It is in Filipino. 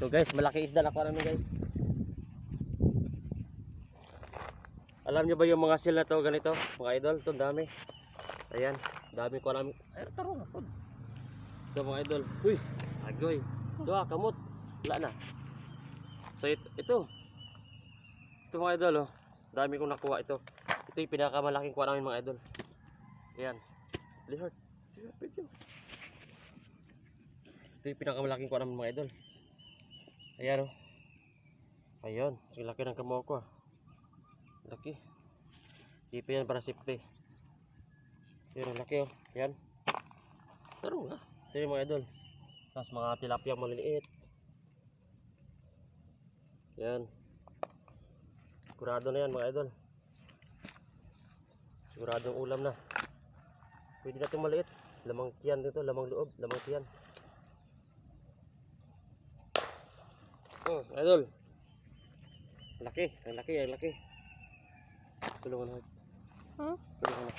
So guys, malaki isda na namin guys. Alam niyo ba yung mga seal na to ganito, mga idol, to dami. Ayan, dami ko namin. Ay, taro na. Ito mga idol. Uy, agoy. Ito ah, kamot. Wala na. So ito, ito. Ito mga idol oh. Dami kong nakuha ito. Ito yung pinakamalaking kuha namin mga idol. Ayan. Lihard. Ito yung pinakamalaking kuha namin mga idol. Ayan oh. Ayun. Ang laki ng kamo ko ah. Laki. Tipo yan para safety. Yun ang laki oh. Yan. Taro nga. Ito yung mga idol. Tapos mga tilapia maliliit. Yan. Sigurado na yan mga idol. Siguradong ulam na. Pwede na itong maliit. Lamang tiyan dito, lamang loob, lamang tiyan. Oh, idol. Laki, ang laki, ang laki. Tulungan mo. Huh? Tulungan mo.